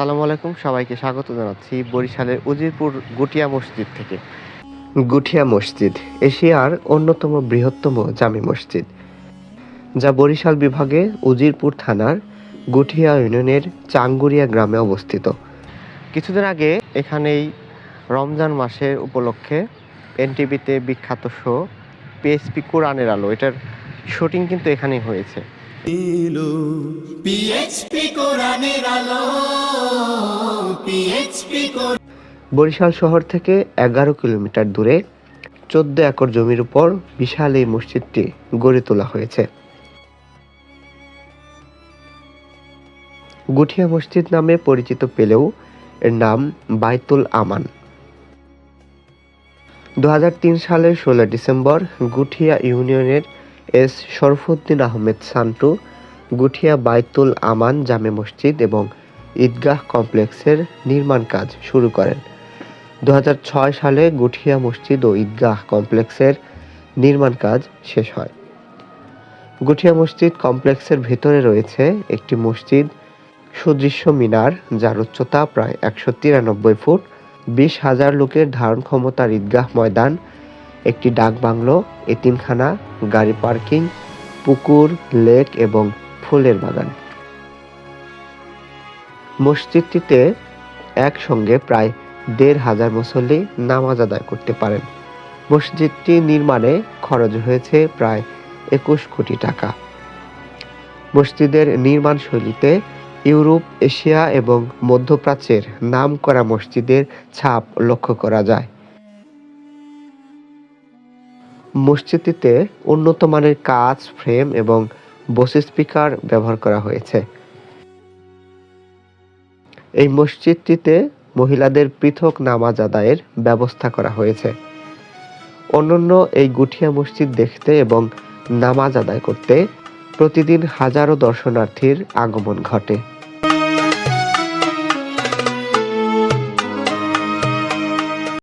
আসসালামু আলাইকুম, সবাইকে স্বাগত জানাচ্ছি বরিশালের উজিরপুর গুটিয়া মসজিদ থেকে। গুটিয়া মসজিদ, এশিয়ার অন্যতম বৃহত্তম জামি মসজিদ, যা বরিশাল বিভাগে উজিরপুর থানার গুঠিয়া ইউনিয়নের চাঙ্গুরিয়া গ্রামে অবস্থিত। কিছুদিন আগে এখানেই রমজান মাসের উপলক্ষে এনটিভিতে বিখ্যাত শো পিএসপি কোরআনের আলো, এটার শুটিং কিন্তু এখানেই হয়েছে। পিএইচপি কোরআনের আলো। বরিশাল শহর থেকে এগারো কিলোমিটার দূরে চোদ্দ একর জমির উপর বিশাল এই মসজিদটি গড়ে তোলা হয়েছে। গুঠিয়া মসজিদ নামে পরিচিত পেলেও এর নাম বাইতুল আমান। দু হাজার তিন সালের ষোলো ডিসেম্বর গুঠিয়া ইউনিয়নের এস শরফুদ্দিন আহমেদ সান্টু গুঠিয়া বাইতুল আমান জামে মসজিদ এবং ঈদগাহ কমপ্লেক্সের নির্মাণ কাজ শুরু করেন। দু হাজার ছয় সালে গুঠিয়া মসজিদ ও ঈদগাহ কমপ্লেক্সের নির্মাণ কাজ শেষ হয়। গুঠিয়া মসজিদ কমপ্লেক্সের ভেতরে রয়েছে একটি মসজিদ, সুদৃশ্য মিনার, যার উচ্চতা প্রায় একশো তিরানব্বই ফুট, বিশ হাজার লোকের ধারণ ক্ষমতার ঈদগাহ ময়দান, একটি ডাক বাংলো, এতিমখানা, গাড়ি পার্কিং, পুকুর, লেক এবং ফুলের বাগান। মসজিদটিতে একসঙ্গে প্রায় দেড় হাজার মুসল্লি নামাজ আদায় করতে পারেন। মসজিদটি নির্মাণে খরচ হয়েছে প্রায় একুশ কোটি টাকা। মসজিদের নির্মাণ শৈলীতে ইউরোপ, এশিয়া এবং মধ্যপ্রাচ্যের নাম করা মসজিদের ছাপ লক্ষ্য করা যায়। মসজিদটিতে উন্নত মানের কাজ ফ্রেম এবং বসে স্পিকার ব্যবহার করা হয়েছে। এই মসজিদটিতে মহিলাদের পৃথক নামাজ আদায়ের ব্যবস্থা করা হয়েছে। অন্যান্য এই গুঠিয়া মসজিদ দেখতে এবং নামাজ আদায় করতে প্রতিদিন হাজারো দর্শনার্থীর আগমন ঘটে।